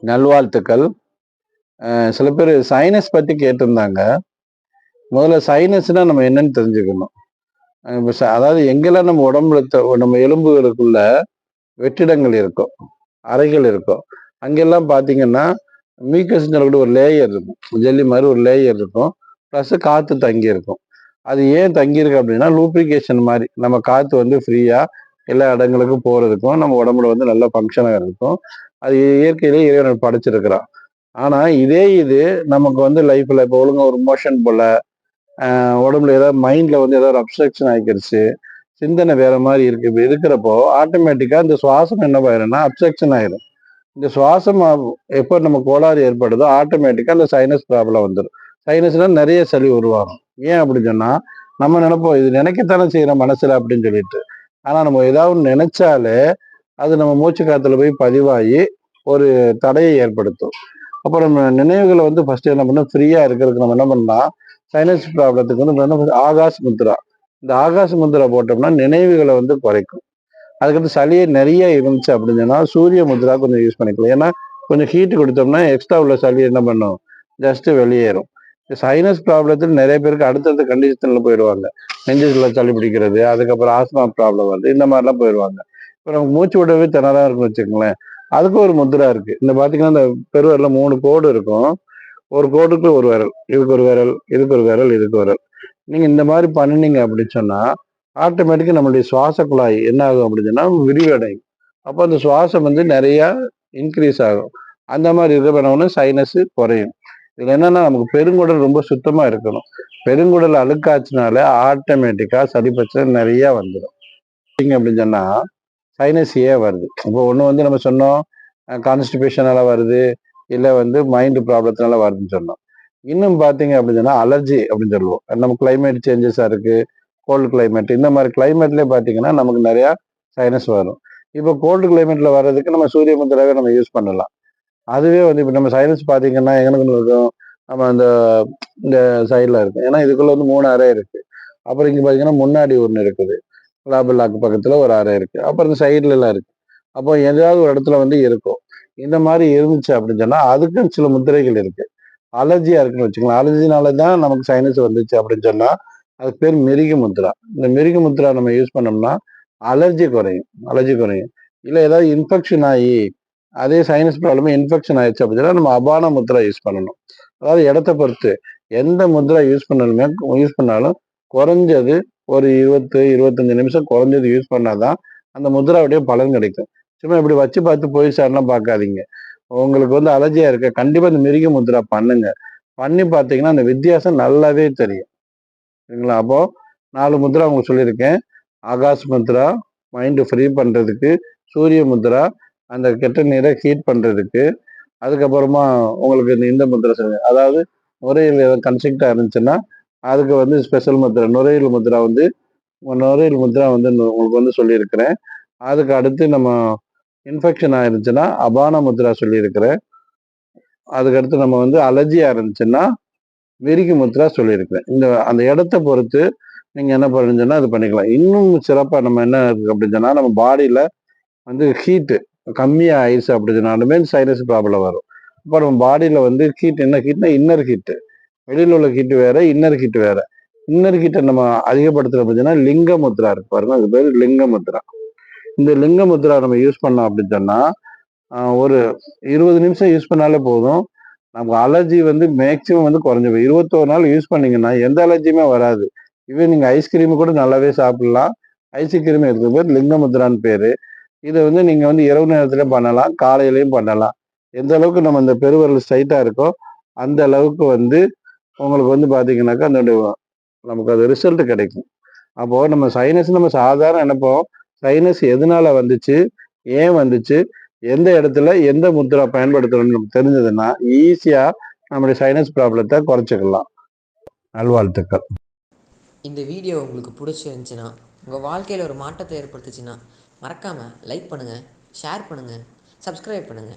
நல்வாழ்த்துக்கள். சில பேர் சைனஸ் பத்தி கேட்டிருந்தாங்க. முதல்ல சைனஸ்னா நம்ம என்னன்னு தெரிஞ்சுக்கணும். இப்போ ச- அதாவது எங்கெல்லாம் நம்ம உடம்புல த- நம்ம எலும்புகளுக்குள்ள வெற்றிடங்கள் இருக்கும் அறைகள் இருக்கும் அங்கெல்லாம் பார்த்தீங்கன்னா மீக்கஸ் சொல்லக்கூடிய ஒரு லேயர் இருக்கும். ஜெல்லி மாதிரி ஒரு லேயர் இருக்கும். ப்ளஸ் காற்று தங்கி இருக்கும். அது ஏன் தங்கியிருக்கு அப்படின்னா லூப்ரிகேஷன் மாதிரி. நம்ம காற்று வந்து ஃப்ரீயாக எல்லா இடங்களுக்கும் போகிறதுக்கும் நம்ம உடம்புல வந்து நல்ல ஃபங்க்ஷனாக இருக்கும். அது இயற்கையிலே இறைவன் படைச்சிருக்கிறான். ஆனால் இதே இது நமக்கு வந்து லைஃப்பில் இப்போ ஒழுங்கா ஒரு மோஷன் போல உடம்புல ஏதாவது மைண்டில் வந்து ஏதாவது அப்ஸ்ட்ரக்ஷன் ஆகிக்கிடுச்சு சிந்தனை வேற மாதிரி இருக்கு. இப்போ இருக்கிறப்போ ஆட்டோமேட்டிக்காக இந்த சுவாசம் என்ன ஆயிரும்னா அப்ஸ்ட்ரக்ஷன் ஆயிரும். இந்த சுவாசம் எப்போ நம்ம கோளாறு ஏற்படுதோ ஆட்டோமேட்டிக்காக அந்த சைனஸ் ப்ராப்ளம் வந்துடும் சைனஸ்ல நிறைய சளி உருவாகும். ஏன் அப்படி சொன்னா நம்ம நினைப்போம் இது நினைக்கத்தானே செய்யறோம் மனசுல அப்படின்னு சொல்லிட்டு. ஆனா நம்ம ஏதாவது நினைச்சாலே அது நம்ம மூச்சு காத்துல போய் பதிவாகி ஒரு தடையை ஏற்படுத்தும். அப்போ நம்ம நினைவுகளை வந்து ஃபர்ஸ்ட் என்ன பண்ணோம் ஃப்ரீயா இருக்கிறதுக்கு நம்ம என்ன பண்ணலாம் சைனஸ் ப்ராப்ளத்துக்கு வந்து ஆகாஷ் முத்ரா இந்த ஆகாஷ் முத்ரா போட்டோம்னா நினைவுகளை வந்து குறைக்கும். அதுக்கடுத்து சளியே நிறைய இருந்துச்சு அப்படின்னு சொன்னால் சூரிய முத்ரா கொஞ்சம் யூஸ் பண்ணிக்கலாம். ஏன்னா கொஞ்சம் ஹீட் கொடுத்தோம்னா எக்ஸ்ட்ரா உள்ள சளி என்ன பண்ணும்? ஜஸ்ட் வெளியேறும். சைனஸ் ப்ராப்ளத்தில் நிறைய பேருக்கு அடுத்தடுத்த கண்டிஷன்ல போயிடுவாங்க. நெஞ்சில் சளி பிடிக்கிறது அதுக்கப்புறம் ஆஸ்மா ப்ராப்ளம் வருது இந்த மாதிரிலாம் போயிடுவாங்க. இப்போ நமக்கு மூச்சு விடவே திணறா இருக்கும் வச்சுக்கோங்களேன். அதுக்கு ஒரு முத்ரா இருக்கு. இந்த பார்த்தீங்கன்னா இந்த பெருவரில் மூணு கோடு இருக்கும். ஒரு கோடுக்கு ஒரு விரல். இதுக்கு ஒரு விரல் இதுக்கு ஒரு விரல் இதுக்கு விரல். நீங்கள் இந்த மாதிரி பண்ணினீங்க அப்படின்னு சொன்னால் ஆட்டோமேட்டிக்காக நம்மளுடைய சுவாச குழாய் என்ன ஆகும் அப்படின்னு சொன்னால் விரிவடையும். அப்போ அந்த சுவாசம் வந்து நிறையா இன்க்ரீஸ் ஆகும். அந்த மாதிரி இருக்க பண்ணவொன்னே சைனஸு குறையும். இதில் என்னென்னா நமக்கு பெருங்குடல் ரொம்ப சுத்தமாக இருக்கணும். பெருங்குடல் அழுக்காச்சுனால ஆட்டோமேட்டிக்காக சளி பிரச்சனை நிறையா வந்துடும் அப்படின்னு சொன்னால் சைனஸ் ஏ வருது. இப்போ ஒன்று வந்து நம்ம சொன்னோம் கான்ஸ்டிபேஷனால வருது இல்லை வந்து மைண்டு ப்ராப்ளத்தினால வருதுன்னு சொன்னோம். இன்னும் பார்த்தீங்க அப்படின்னு சொன்னால் அலர்ஜி அப்படின்னு சொல்லுவோம். நம்ம கிளைமேட் சேஞ்சஸாக இருக்குது கோல்டு கிளைமேட் இந்த மாதிரி கிளைமேட்லேயே பார்த்தீங்கன்னா நமக்கு நிறையா சைனஸ் வரும். இப்போ கோல்டு கிளைமேட்டில் வர்றதுக்கு நம்ம சூரிய முத்திராவே நம்ம யூஸ் பண்ணலாம். அதுவே வந்து இப்போ நம்ம சைனஸ் பார்த்தீங்கன்னா எங்கனுக்கு இருக்கும் நம்ம அந்த இந்த சைடில் இருக்கும் ஏன்னா இதுக்குள்ளே வந்து மூணு அறை இருக்குது அப்புறம் இங்கே பார்த்தீங்கன்னா முன்னாடி ஒன்று இருக்குது. லாபலாக்கு லாக்கு ஒரு அறை இருக்குது அப்புறம் இந்த சைடுல இருக்குது அப்போ ஏதாவது ஒரு இடத்துல வந்து இருக்கும். இந்த மாதிரி இருந்துச்சு அப்படின்னு சொன்னால் அதுக்கும் சில முத்திரைகள் இருக்குது அலர்ஜியாக இருக்குன்னு வச்சுக்கலாம் அலர்ஜினால தான் நமக்கு சைனஸ் வந்துச்சு அப்படின்னு சொன்னால் அதுக்கு பேர் மிருக முத்ரா இந்த மிருக முத்ரா நம்ம யூஸ் பண்ணோம்னா அலர்ஜி குறையும். அலர்ஜி குறையும். இல்லை ஏதாவது இன்ஃபெக்ஷன் ஆகி அதே சைனஸ் ப்ராப்ளமே இன்ஃபெக்ஷன் ஆயிடுச்சு அப்படின்னா நம்ம அபான முத்ரா யூஸ் பண்ணணும். அதாவது இடத்த பொறுத்து எந்த முத்ரா யூஸ் பண்ணாலுமே யூஸ் பண்ணாலும் குறைஞ்சது ஒரு இருபத்து இருபத்தஞ்சு நிமிஷம் குறைஞ்சது யூஸ் பண்ணாதான் அந்த முதிராவுடைய பலன் கிடைக்கும். சும்மா இப்படி வச்சு பார்த்து போய் சார்லாம் பார்க்காதீங்க. உங்களுக்கு வந்து அலர்ஜியா இருக்க. கண்டிப்பா இந்த மிருக முத்ரா பண்ணுங்க. பண்ணி பார்த்தீங்கன்னா அந்த வித்தியாசம் நல்லாவே தெரியும். சரிங்களா? அப்போ நாலு முத்ரா உங்களுக்கு சொல்லியிருக்கேன். ஆகாஷ் முத்ரா மைண்டு ஃப்ரீ பண்ணுறதுக்கு சூரிய முத்ரா அந்த கெட்ட நீரை ஹீட் பண்ணுறதுக்கு அதுக்கப்புறமா உங்களுக்கு இந்த இந்த முத்ரா சொல்லுங்க. அதாவது நுரையீரல் ஏதாவது கன்ஸ்ட்ரக்டா இருந்துச்சுன்னா அதுக்கு வந்து ஸ்பெஷல் முத்ரா நுரையீரல் முத்ரா வந்து நுரையீரல் முத்ரா வந்து உங்களுக்கு வந்து சொல்லியிருக்கிறேன். அதுக்கு அடுத்து நம்ம இன்ஃபெக்ஷன் ஆயிருந்துச்சுன்னா அபான முத்ரா சொல்லியிருக்கிறேன். அதுக்கடுத்து நம்ம வந்து அலர்ஜியாக இருந்துச்சுன்னா விரிக்கு முத்ரா சொல்லியிருக்கிறேன். இந்த அந்த இடத்த பொறுத்து நீங்கள் என்ன பண்ணுங்கன்னா அது பண்ணிக்கலாம். இன்னும் சிறப்பாக நம்ம என்ன இருக்கு அப்படின்னு சொன்னால் நம்ம பாடியில் வந்து ஹீட்டு கம்மியாக ஆயிடுச்சு அப்படி சொன்னாலுமே சைனஸ் ப்ராப்ளம் வரும். அப்போ நம்ம பாடியில் வந்து ஹீட் என்ன ஹீட்னா இன்னர் ஹீட்டு வெளியில் உள்ள கிட்டு வேற இன்னர் கிட்டு வேற. இன்னர் கிட்ட நம்ம அதிகப்படுத்துறோம் அப்படின்னா லிங்கமுத்ரா இருக்கு பாருங்க. அது பேர் லிங்கமுத்ரா இந்த லிங்கமுத்ரா நம்ம யூஸ் பண்ணோம் அப்படின்னு சொன்னா ஒரு இருபது நிமிஷம் யூஸ் பண்ணாலே போதும். நமக்கு அலர்ஜி வந்து மேக்சிமம் வந்து குறைஞ்சி போய் இருபத்தோரு நாள் யூஸ் பண்ணீங்கன்னா எந்த அலர்ஜியுமே வராது. இவன் நீங்கள் ஐஸ்கிரீம் கூட நல்லாவே சாப்பிடலாம். ஐஸ்கிரீம் இருக்கு பேர் லிங்கமுத்ரான்னு பேர். இதை வந்து நீங்கள் வந்து இரவு நேரத்துலையும் பண்ணலாம் காலையிலையும் பண்ணலாம். எந்த அளவுக்கு நம்ம இந்த பெருவரல் ஸ்ட்ரைட்டாக இருக்கோ அந்த அளவுக்கு வந்து உங்களுக்கு வந்து பார்த்தீங்கன்னாக்கா அந்த நமக்கு அது ரிசல்ட் கிடைக்கும். அப்போது நம்ம சைனஸ் நம்ம சாதாரண நினைப்போம் சைனஸ் எதனால வந்துச்சு ஏன் வந்துச்சு எந்த இடத்துல எந்த முத்திரா பயன்படுத்தணும்னு நமக்கு தெரிஞ்சதுன்னா ஈஸியாக நம்மளுடைய சைனஸ் ப்ராப்ளத்தை குறைச்சிக்கலாம். நல்வாழ்த்துக்கள். இந்த வீடியோ உங்களுக்கு பிடிச்சிருந்துச்சின்னா உங்கள் வாழ்க்கையில் ஒரு மாற்றத்தை ஏற்படுத்துச்சுன்னா மறக்காமல் லைக் பண்ணுங்கள் ஷேர் பண்ணுங்கள் சப்ஸ்கிரைப் பண்ணுங்கள்